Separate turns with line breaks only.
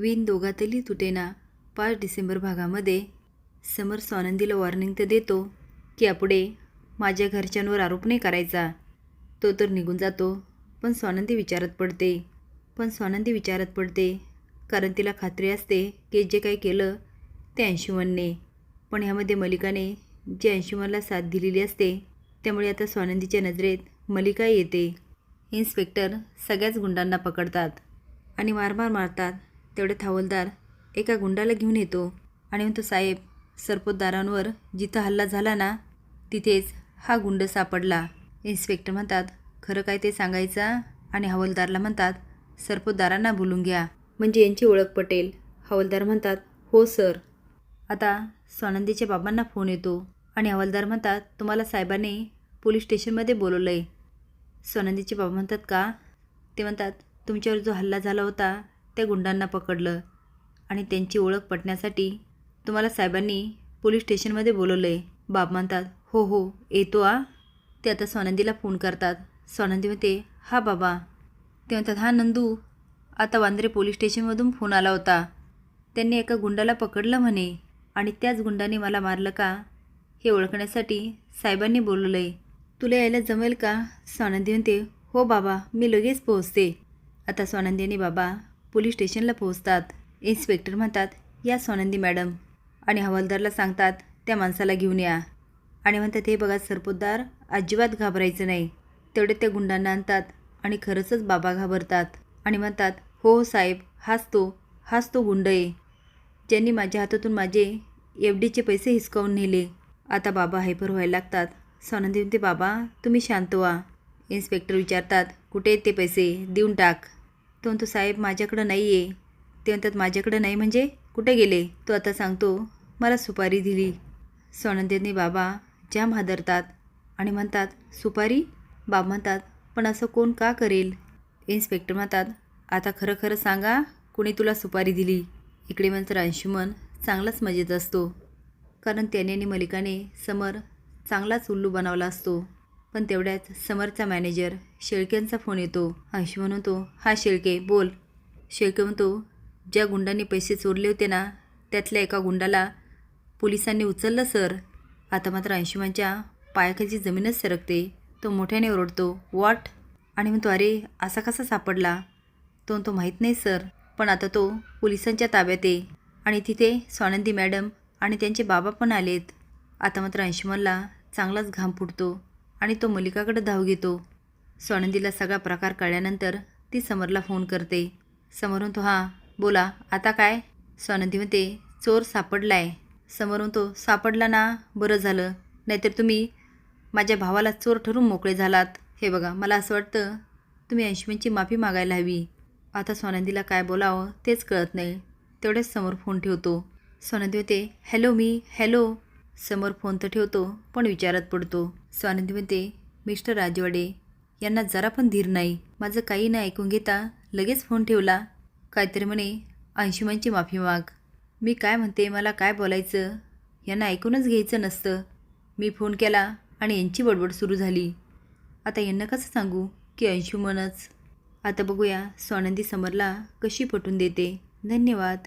विण दोघातली तुटेना पाच डिसेंबर भागामध्ये समर स्वानंदीला वॉर्निंग तर देतो की यापुढे माझ्या घरच्यांवर आरोप नाही करायचा. तो तर निघून जातो पण स्वानंदी विचारत पडते. पण स्वानंदी विचारत पडते कारण तिला खात्री असते की जे काही केलं ते अंशुमनने पण ह्यामध्ये मलिकाने जे अंशुमनला साथ दिलेली असते त्यामुळे आता स्वानंदीच्या नजरेत मलिका येते. इन्स्पेक्टर सगळ्याच गुंडांना पकडतात आणि मारमार मारतात. तेवढे थावलदार एका गुंडाला घेऊन येतो आणि म्हणतो साहेब सरपोतदारांवर जिथं हल्ला झाला ना तिथेच हा गुंड सापडला. इन्स्पेक्टर म्हणतात खरं काय ते सांगायचा? आणि हवालदारला म्हणतात सरपोतदारांना बोलून घ्या. म्हणजे यांची ओळख पटेल. हवालदार म्हणतात हो सर. आता स्वानंदीच्या बाबांना फोन येतो आणि हवालदार म्हणतात तुम्हाला साहेबाने पोलीस स्टेशनमध्ये बोलवलं आहे स्वानंदीचे बाबा म्हणतात का? ते म्हणतात तुमच्यावर जो हल्ला झाला होता त्या गुंडांना पकडलं आणि त्यांची ओळख पटण्यासाठी तुम्हाला साहेबांनी पोलीस स्टेशनमध्ये बोलवलं आहे बाब म्हणतात हो हो येतो आ. ते आता स्वानंदीला फोन करतात. स्वानंदी म्हणते हा बाबा. ते म्हणतात हा नंदू. आता वांद्रे पोलीस स्टेशनमधून फोन आला होता. त्यांनी एका गुंडाला पकडलं म्हणे आणि त्याच गुंडाने मला मारलं का? हे ओळखण्यासाठी साहेबांनी बोलवलं आहे तुला यायला जमेल का? स्वानंदी म्हणते हो बाबा मी लगेच पोहोचते. आता स्वानंदीने बाबा पोलीस स्टेशनला पोहोचतात. इन्स्पेक्टर म्हणतात या सोनंदी मॅडम. आणि हवालदारला सांगतात त्या माणसाला घेऊन या. आणि म्हणतात हे बघा सरपोतदार अजिबात घाबरायचं नाही. तेवढे त्या गुंडांना आणतात आणि खरंचच बाबा घाबरतात. आणि म्हणतात हो हो साहेब हाच तो हाच तो गुंड आहे. ज्यांनी माझ्या हातातून माझे एफ डीचे पैसे हिसकावून नेले. आता बाबा हायपर व्हायला लागतात. सोनंदी म्हणते बाबा तुम्ही शांत व्हा. इन्स्पेक्टर विचारतात कुठे आहेत ते पैसे? देऊन टाक. तो म्हणतो साहेब माझ्याकडं नाही आहे ते म्हणतात माझ्याकडं नाही म्हणजे कुठे गेले? तो आता सांगतो मला सुपारी दिली. स्वानंदीने बाबा जाम हादरतात आणि म्हणतात सुपारी? बाब म्हणतात पण असं कोण का करेल? इन्स्पेक्टर म्हणतात आता खरं खरं सांगा कुणी तुला सुपारी दिली? इकडे मात्र अंशुमन चांगलाच मजेत असतो. कारण त्याने आणि मलिकाने समर चांगलाच उल्लू बनवला असतो. पण तेवढ्यात समरचा मॅनेजर शेळक्यांचा फोन येतो. अंशुमन म्हणतो हा शेळके बोल. शेळके म्हणतो ज्या गुंडांनी पैसे चोरले होते ना त्यातल्या एका गुंडाला पोलिसांनी उचललं सर. आता मात्र अंशुमानच्या पायाखाची जमीनच सरकते. तो मोठ्याने ओरडतो वॉट? आणि म्हणतो अरे असा कसा सापडला? तो तो माहीत नाही सर. पण आता तो पोलिसांच्या ताब्यात आहे. आणि तिथे स्वानंदी मॅडम आणि त्यांचे बाबा पण आलेत. आता मात्र अंशुमनला चांगलाच घाम फुटतो. आणि तो मलिकाकडे धाव घेतो. स्वानंदीला सगळा प्रकार कळल्यानंतर ती समरला फोन करते. समोरून तो हां बोला आता काय? स्वानंदी म्हणते चोर सापडलाय. समोरून तो सापडला ना? बरं झालं. नाहीतर तुम्ही माझ्या भावाला चोर ठरून मोकळे झालात. हे बघा मला असं वाटतं तुम्ही अंशुमनची माफी मागायला हवी. आता स्वानंदीला काय बोलावं तेच कळत नाही. तेवढेच समोर फोन ठेवतो. स्वानंदी होते हॅलो मी हॅलो. समोर फोन तर ठेवतो पण विचारात पडतो. स्वानंदी म्हणते मिस्टर राजवाडे यांना जरा पण धीर नाही. माझं काही नाही ऐकून घेता लगेच फोन ठेवला. काहीतरी म्हणे अंशुमनची माफी माग. मी काय म्हणते मला काय बोलायचं? यांना ऐकूनच घ्यायचं नसतं. मी फोन केला आणि यांची बडबड सुरू झाली. आता यांना कसं सांगू? की अंशुमनच. आता बघूया स्वानंदी समरला कशी पटून देते. धन्यवाद.